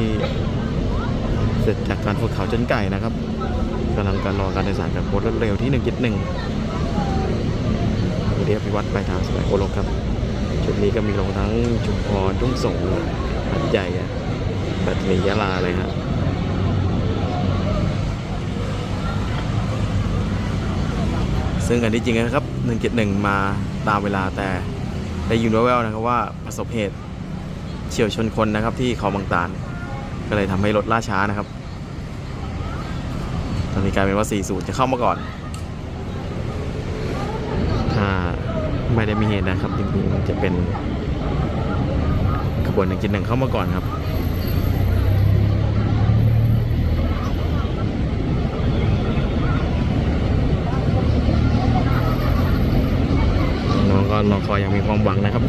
ที่เสร็จจากการฝึกเขาจนไก่นะครับกำลังการรอการโดยสารแบบรเร็วที่1.1เรียกพิวัตรไปทางสมัยโคโลครับจุดนี้ก็มีลงทั้งชุมพรทุ่งสงหัดใหญ่ปัตตานียะลาเลยครับซึ่งอันที่จริงนะครับ1.1มาตามเวลาแต่ได้ยินแว่วๆนะครับว่าประสบเหตุเฉียวชนคนนะครับที่เขาบางตาล ก็เลยทำให้รถล่าช้านะครับ ตอนนี้กลายเป็นว่า 40 จะเข้ามาก่อน ถ้าไม่ได้มีเหตุนะครับจริงๆจะเป็นขบวน1.1เข้ามาก่อนครับน้องก็รอคอยอย่างมีความหวังนะครับ